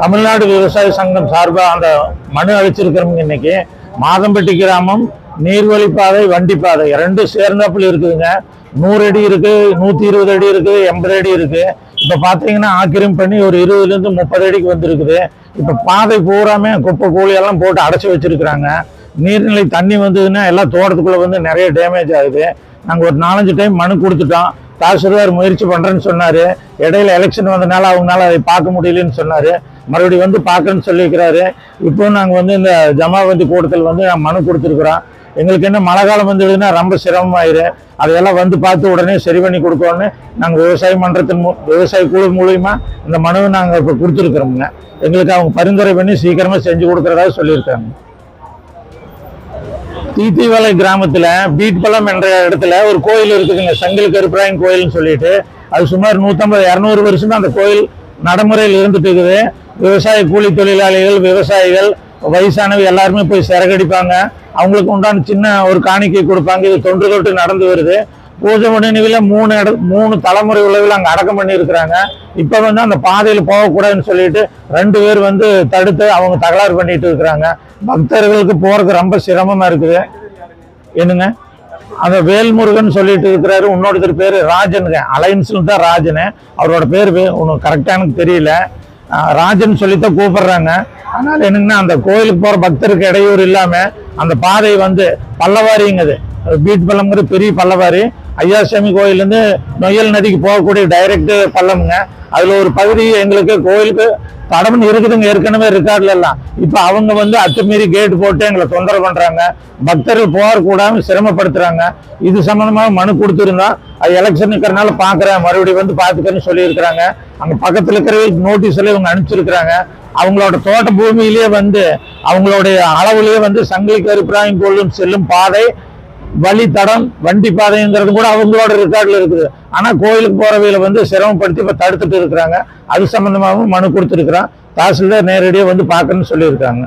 தமிழ்நாடு விவசாய சங்கம் சார்பாக அந்த மனு அழிச்சிருக்கிறோம் இன்னைக்கு. மாதம்பட்டி கிராமம் நீர்வழிப்பாதை வண்டிப்பாதை ரெண்டும் சேர்ந்தாப்புல இருக்குதுங்க. நூறு அடி இருக்கு நூத்தி இருபது அடி இருக்கு எண்பது அடி இருக்கு. இப்ப பாத்தீங்கன்னா ஆக்கிரம் பண்ணி ஒரு இருபதுல இருந்து முப்பது அடிக்கு வந்திருக்குது. இப்ப பாதை பூராமே குப்பை கூலி எல்லாம் போட்டு அடைச்சி வச்சிருக்கிறாங்க. நீர்நிலை தண்ணி வந்ததுன்னா எல்லாம் தோட்டத்துக்குள்ள வந்து நிறைய டேமேஜ் ஆகுது. நாங்க ஒரு நாலஞ்சு டைம் மனு கொடுத்துட்டோம். தாசில்தார் முயற்சி பண்றேன்னு சொன்னாரு. இடையில எலெக்ஷன் வந்தனால அவங்களால அதை பார்க்க முடியலன்னு சொன்னாரு. மறுபடியும் வந்து பார்க்கணும்னு சொல்லியிருக்கிறாரு. இப்போ நாங்கள் வந்து இந்த ஜமாபந்தி கூட்டத்தில் வந்து மனு கொடுத்துருக்குறோம். எங்களுக்கு என்ன மழை காலம் வந்துடுதுன்னா ரொம்ப சிரமமாயிரு. அதையெல்லாம் வந்து பார்த்து உடனே சரி பண்ணி கொடுக்கணும்னு நாங்கள் விவசாய மன்றத்தின் மூ விவசாய குழு மூலியமா இந்த மனுவை நாங்கள் இப்போ கொடுத்துருக்குறோமுங்க. எங்களுக்கு அவங்க பரிந்துரை பண்ணி சீக்கிரமாக செஞ்சு கொடுக்குறதா சொல்லியிருக்காங்க. தீத்திவலை கிராமத்தில் பீட்பலம் என்ற இடத்துல ஒரு கோயில் இருக்குதுங்க. சங்கில் கருப்பராயன் கோயில்னு சொல்லிட்டு. அது சுமார் நூற்றம்பது இரநூறு வருஷமா அந்த கோயில் நடைமுறையில் இருந்துட்டு இருக்குது. விவசாய கூலி தொழிலாளிகள் விவசாயிகள் வயசானவை எல்லாருமே போய் சிறகடிப்பாங்க. அவங்களுக்கு உண்டான சின்ன ஒரு காணிக்கை கொடுப்பாங்க. இது தொன்று தொட்டு நடந்து வருது. பூஜை மணிவில் மூணு இட மூணு தலைமுறை உள்ளவில் அங்கே அடக்கம் பண்ணியிருக்கிறாங்க. இப்போ வந்து அந்த பாதையில் போகக்கூடாதுன்னு சொல்லிட்டு ரெண்டு பேர் வந்து தடுத்து அவங்க தகராறு பண்ணிட்டு இருக்கிறாங்க. பக்தர்களுக்கு போகிறதுக்கு ரொம்ப சிரமமாக இருக்குது. என்னங்க? அந்த வேல்முருகன் சொல்லிட்டு இருக்கிறாரு. இன்னொருத்தர் பேர் ராஜனுங்க. அலைன்ஸ்ல தான் ராஜனு. அவரோட பேர் ஒன்று கரெக்டாக எனக்கு தெரியல. ராஜன் சொல்லித்தான் கூப்பிடுறாங்க. ஆனால் என்னங்கன்னா அந்த கோயிலுக்கு போகிற பக்தருக்கு இடையூறு இல்லாமல் அந்த பாதை வந்து பல்லவாரிங்குது பீட் பள்ளம்ங்கிற பெரிய பல்லவாரி. ஐயாசாமி கோயிலேருந்து நொயல் நதிக்கு போகக்கூடிய டைரக்ட் பள்ளம்ங்க. அதில் ஒரு பகுதி எங்களுக்கு கோயிலுக்கு தடம்னு இருக்குதுங்க ஏற்கனவே ரெக்கார்டில் எல்லாம். இப்போ அவங்க வந்து அத்துமீறி கேட் போட்டு எங்களை தொந்தரவு பண்ணுறாங்க பக்தர்கள் போக சிரமப்படுத்துகிறாங்க இது சம்மந்தமாக மனு கொடுத்துருந்தோம் அது எலெக்ஷன் இருக்கிறனால பார்க்குறேன் மறுபடியும் வந்து பாத்துக்கிறேன்னு சொல்லியிருக்கிறாங்க. அங்க பக்கத்துல இருக்கிற நோட்டீஸ் எல்லாம் இவங்க அனுப்பிச்சிருக்கிறாங்க. அவங்களோட தோட்ட பூமியிலேயே வந்து அவங்களுடைய அளவுலயே வந்து சங்கிலி கருப்பிராயம் கொள்ளும் செல்லும் பாதை வழித்தடம் வண்டி பாதைங்கிறது கூட அவங்களோட ரெக்கார்டில் இருக்குது. ஆனால் கோயிலுக்கு போகிறவையில் வந்து சிரமப்படுத்தி இப்போ தடுத்துட்டு இருக்கிறாங்க. அது சம்மந்தமாகவும் மனு கொடுத்துருக்குறான். தாசில்தார் நேரடியாக வந்து பார்க்கணும்னு சொல்லியிருக்காங்க.